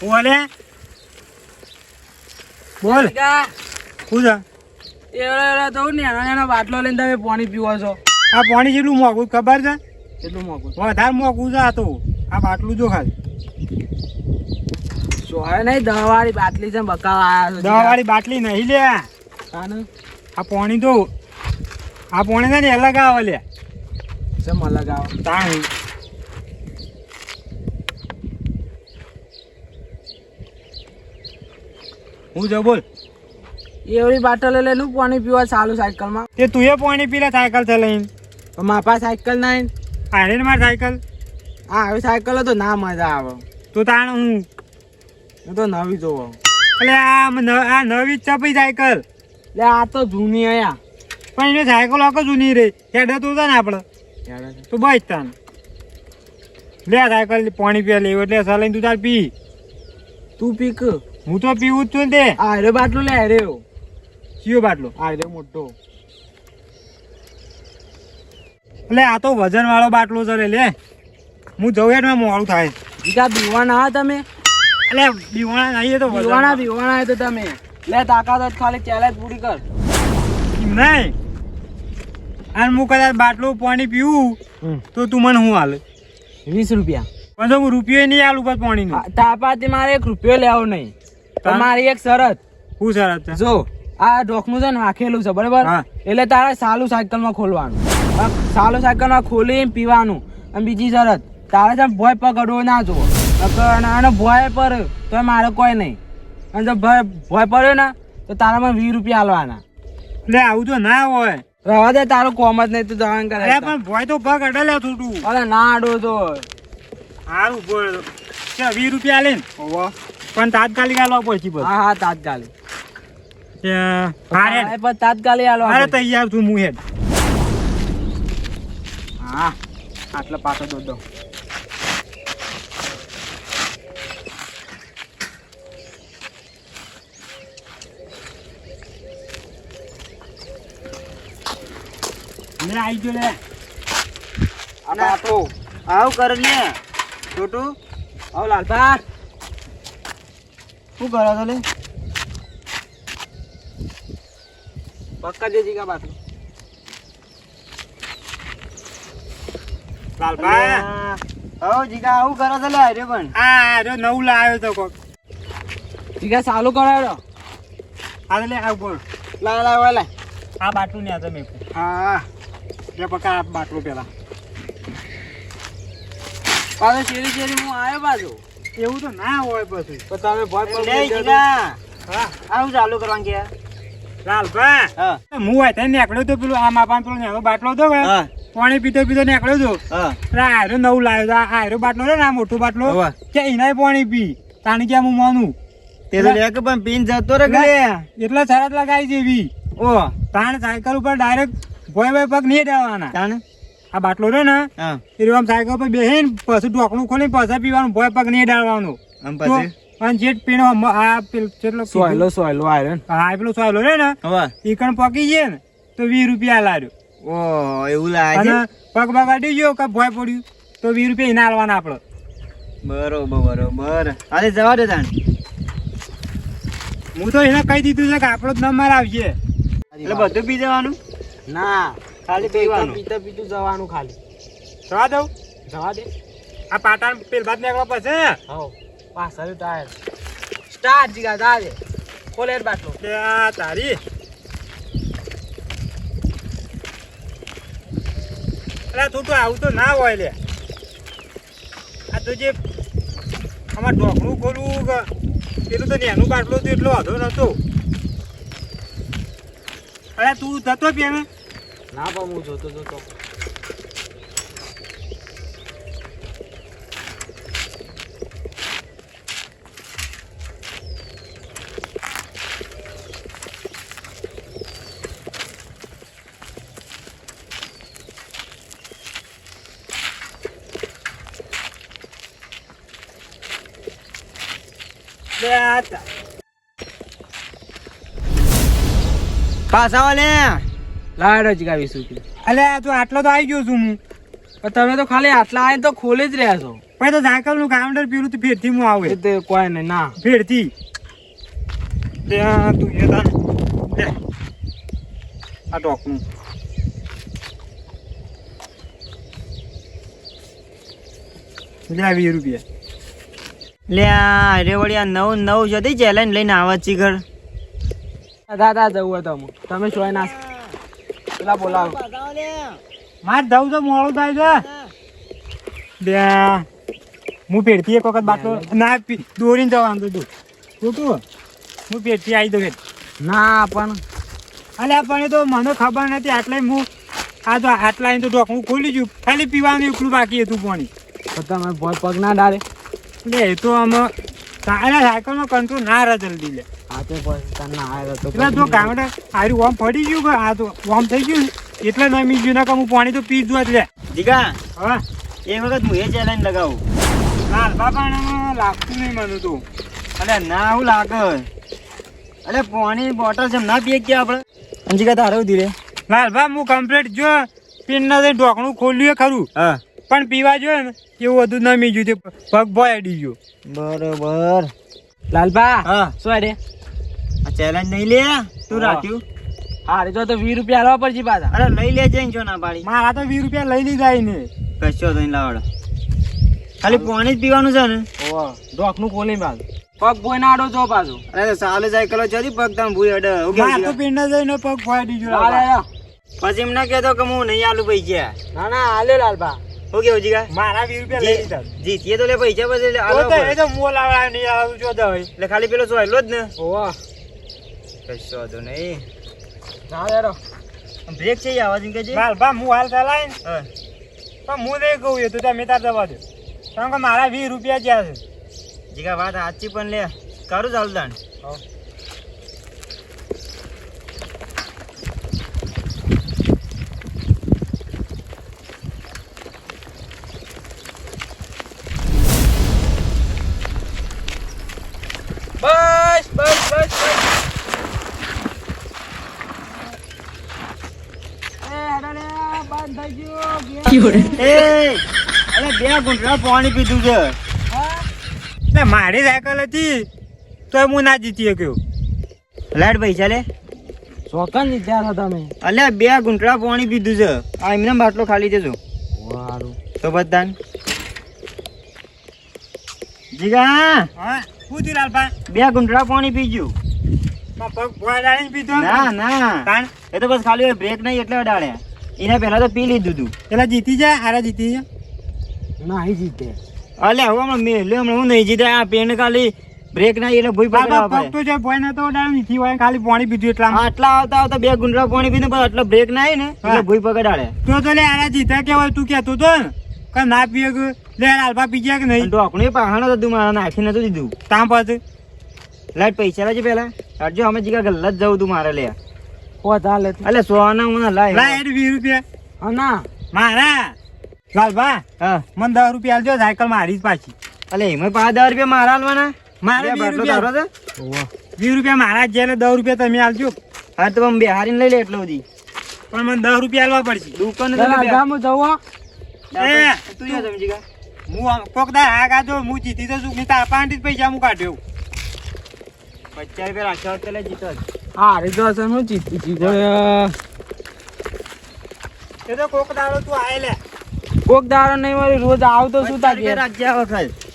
બોલે? બોલ. કા શું છે? એવડો તો નાનો નાનો બાટલો લઈને તમે પાણી પીવો છો. આ પાણી જેટલું મોંઘું ખબર છે? એટલું મોકું વધારે મોંઘું છે આ તો. આ બાટલું જો ખાલી. સોય નહીં દવાવાળી બાટલી છે બકાવા આવ્યા દવાવાળી વાળી બાટલી નહીં લે. આ પાણી તો આ પાણી ને અલગ આવે લે. ચમ અલગ આવે તાણ. હું જો બોલ. એવડી બાટલ લઈને હું પાણી પીવા ચાલુ સાયકલમાં તે તું એ પાણી પીલે સાયકલ છે લઈને. માપા મારા પાસે સાયકલ ના આરે મારી સાયકલ. આ આવી સાયકલ તો ના મજા આવે. તું તાણ હું. હું તો નવી જોવો. એટલે આ નવી ચપી સાયકલ. એટલે આ તો જૂની આયા પણ એને સાયકલ આખો જૂની રે હેડે તું ને આપણે તું બચ તાન લે સાયકલ પાણી પીવા લેવું એટલે સર લઈને તું તાર પી. તું પીક હું તો પીવું જ છું ને તે. આ રે બાટલો લે રે કયો બાટલો? આ રે મોટો. એટલે આ તો વજન વાળો બાટલો છે લે. હું જઉં યારમાં મોડું થાય. બીજા બીવાના તમે? એટલે બીવાણા નહીં તો બીવાના બીવાના તો તમે. લે તાકાત જ ખાલી ચેલેન્જ પૂરી કર. નહીં. અને હું કદાચ બાટલો પાણી પીવું તો તું મને હું હાલ? વીસ રૂપિયા. પણ તો હું રૂપિયો નહીં હાલ ઉપર પાણીનું. તાપાથી મારે એક રૂપિયો લેવો નહીં. પણ મારી એક શરત. શું શરત છે? જો આ ડોકનું છે ને વાંખેલું છે બરાબર? એટલે તારે સાલું સાયકલમાં ખોલવાનું. સાલું સાયકલમાં ખોલી પીવાનું. અને બીજી શરત તારે છે ભોય પગ અડવો ના જુઓ અને- ભોય પર તો મારે કોઈ નહીં. અને જો ભય ભોય પડ્યો ને તો તારામાં વીસ રૂપિયા આલવાના. એટલે આવું તો ના હોય. રવા દે તારું કોમ જ નહીં તું જવાન અરે પણ ભોય તો પગ અડે લે થોડું અરે ના આડો તો. સારું છે વીસ રૂપિયા લે પણ તાત્કાલિક આલવા પડશે બસ. હા હા તાત્કાલિક. હા હેડ. હા, પણ તાત્કાલિક આલવા અરે પડે. તૈયાર છું હું હેડ. હા આટલો પાછો દો દો લે આવી ગયો લે. આ પાટો આવું કર ને છોટું. આવ લાલભા શું કરો છો લે? પક્કા દેજી કા બાટલો લાલભાઈ હવે જીગા આવું કરો છો લે અરે પણ. આ જો નવું લાવ્યો તો કોક. જીગા ચાલુ કરાયો આ લે આવ બોલ. લા લા ઓય આ બાટલું ને આ તમે હા લે પક્કા આ બાટલું પેલા. પાછો શેરી શેરી હું આવ્યો પાછો. એવું તો ના હોય પછી તો તમે ભોય પર લે બોલી દેજો. જીગા. હા. આવું ચાલુ કરવાનું કે. લાલભાઈ હું. હોય ત્યાં નીકળ્યો તો પેલું આ માપા પેલો નેનો બાટલો હતો કે? પાણી પીતો પીતો નીકળ્યો તો આયરો નવું લાવ્યો આ આયરો બાટલો રે ને આ મોટો બાટલો કે એનાય પાણી પી. તાણી કે હું માનું. તે તો લે કે પણ પીન જતો રે એટલા સરસ લગાવી જેવી. ઓ તાણ સાયકલ ઉપર ડાયરેક્ટ ભોય ભોય પગ નહીં દેવાના. તાને આ બાટલો રે ને એ આમ સાયકલ પર બેસીને પછી ઢોકણું ખોલીને પછી પીવાનું ભોય પગ નહીં ડાળવાનું. આમ પછી? અને જેટ પીણો આ પેલો કેટલો સોયલો સોયલો આયરન હા પેલો સોયલો રે ને હવે. ઈ કણ પકી જાય ને તો વીસ રૂપિયા લાર્યો. ઓ એવું લાગે? પગ પગ અડી ગયો કે ભોય પડ્યું તો વીસ રૂપિયા એના આલવાના આપણે બરોબર બરોબર. અરે જવા દે તાણ. હું તો એને કહી દીધું છે કે આપણો જ નંબર આવશે એટલે બધું પી જવાનું ના. ખાલી પીવાનું. પીતા પીતું જવાનું ખાલી. જવા દઉં? જવા દે. આ પાટાણ પેલ ભાત નીકળવા પછી? હો પાછળ ટાયર સ્ટાર્ટ જીગા કોલેર જ બાટલો. તારી. અરે તું તો આવું તો ના હોય લે. આ તો જે આમાં ઢોકણું ખોલવું કે પેલું તો નેનું બાટલું તો એટલો વાંધો નતો. અરે તું જતો પેને ના પણ હું જોતો જોતો લે આ તા- પાછા વાલે લાડો જ વીસ રૂપિયા અલે તું આટલો તો આવી ગયો છું હું. પણ તમે તો ખાલી આટલા આવીને તો ખોલી જ રહ્યા છો. પણ તો સાયકલનું કાઉન્ટર પીરું તો ફેરથી હું આવે. તે કોઈ નહીં ના. ફેરથી. ત્યાં તું એ તાન લે આ ટોકનું લે આ વીસ રૂપિયા. લે આ અરે વળી આ નવ નવ જતી ચેલેન્જ લઈને આવા ચીકર દાદા જવું હોય તો તમે શું ના પેલા બોલાવ. માર જવું તો મોડું થાય છે. બે. હું પેડથી એક વખત બાટલો ના દોરીને જવાનું તો ખોટું હું પેડથી આવી દઉં ના પણ અલ્યા પણ એ તો મને ખબર નથી આટલે હું આ તો આટલા તો તો ઢોકણું ખોલી ગયું ખાલી પીવાનું એકલું બાકી હતું પાણી. તમે પગ ના ડારે એટલે એ તો અમે સાયકલનો કંટ્રોલ ના રહે જલ્દી લે. તો પછી તને આવ્યો તો એટલે તો ગામડે આર્યું ઓમ ફરી ગયું કે આ તો ઓમ થઈ ગયું ને? એટલે નમી ગયું ના કે હું પાણી તો પી જ લે. જીગા હા? એ વખત હું એ ચેલેન્જ લગાવું. ના બાપા લાગતું નહીં મને તું. અરે ના આવું લાગે. અરે પાણી બોટલ છે ના પીએ કે આપણે. અંજિકા તારે ધીરે લાલ બા હું કમ્પ્લીટ જો પીન ના ઢોકણું ખોલ્યું ખરું. હા. પણ પીવા જોઈએ ને એવું બધું નમી ગયું તે પગ ભોય અડી ગયો. બરોબર. લાલબા હા. શું રે? ચેલેન્જ નહીં લે તું રાખ્યું. હારે તો વીસ રૂપિયા હાલવા પડશે પાછા. અરે લઈ લેજે જો ના પાડી. મારા તો વીસ રૂપિયા લઈ લીધા એને. કશો તો લાવડો. ખાલી પાણી જ પીવાનું છે ને? ઓ ડોકનું ખોલી બાદ પગ ભોય ના આડો જો પાછો. અરે સાલે જાય કલો જરી પગ તમ ભૂઈ અડે ઓકે તો જીગા? જઈને પગ ભોય દીજો. પછી એમને કહેતો કે હું નહીં આલું ગયા ના ના આલે લાલબા હું કેવું જીગા? મારા વીસ રૂપિયા લઈ લીધા. જીતીએ તો લે પૈસા પછી આલો તો એ તો મોલ આવડા નહીં આવું જો દવાઈ એટલે ખાલી પેલો સોયલો જ ને. ઓવા કશો તો નહીં. ના યારો બ્રેક છે આવાજ કે છે. લાલ બા હું હાલ ચલાય ને? પણ હું નહીં કહું એ તો તમે તાર દવા દો. કારણ કે મારા વીસ રૂપિયા જ્યાં છે. જીગા વાત સાચી પણ લે કરું ચાલુ તાણ. બસ બસ બસ બસ એ હેડો લે બંધ થઈ ગયું એ અરે બે ગુંઠડા પાણી પીધું છે. એટલે મારી સાયકલ હતી તો હું ના જીતી શક્યો. લાડ પૈસા લે. ચોકન હતા તમે. અલ્યા બે ગુંઠડા પાણી પીધું છે. આ એમને બાટલો ખાલી દેજો વારું. તો બધાને. જીગા. હા શું થયું લાલ બે ગુંઠડા પાણી પીજ્યું પગ ભોય ડાળીને પીધો ના? ના એ તો બસ ખાલી બ્રેક નહીં એટલે અડાડ્યા એના પહેલા તો પી લીધું તું. પેલા જીતી જાય હારા જીતી જાય ના અહીં જીતે. અલે હવે હમણાં મેં લે હમણાં હું નહીં જીતે. આ પેન ખાલી બ્રેક ના એટલે ભૂઈ પાડવા પડે તો જો ભોય તો ડાળ નીથી હોય ખાલી પાણી પીધું એટલા આટલા આવતા આવતા બે ગુંડરા પાણી પીને પણ આટલો બ્રેક ના આવી ને એટલે. ભૂઈ પકડાડે. તો તો લે આરા જીતા કેવાય તું કહેતો તો ને. કે ના પીએ કે લે આલ્ફા પી ગયા કે નહીં? ઢોકણું પહાણો તું મારા નાખી નતું દીધું. તામ પછી. લાઈટ પૈસા લાજે પેલા. અડજો અમે જીગા ગલ્લા જ જવું તું મારે લે. ઓ ચાલે અલે સોના હું લાય. લા એડ રૂપિયા. હા મારા. લાલભા હા. મને દસ રૂપિયા આલજો સાયકલ મારી જ પાછી. અલે એમાં પાંચ દસ રૂપિયા મારા આલવાના મારે તારો રૂપિયા. છે? મારા જ છે દસ રૂપિયા તમે આલજો હા તો અમે બિહારીને લઈ લે એટલો બધી. પણ મને દસ રૂપિયા આલવા પડશે. દુકાન જવો એ, તું યા તમે જીગા હું કોક દા આ ગાજો હું જીતી તો શું નહીં તાર પાંચ પૈસા હું કાઢ્યો. પચાસ રૂપિયા જીતો. હારે જો છે હું જીતી જીતો એ તો કોક દાડો તું આય લે કોક દાડો નહીં મારી રોજ આવતો શું તા રાખજે આ વખત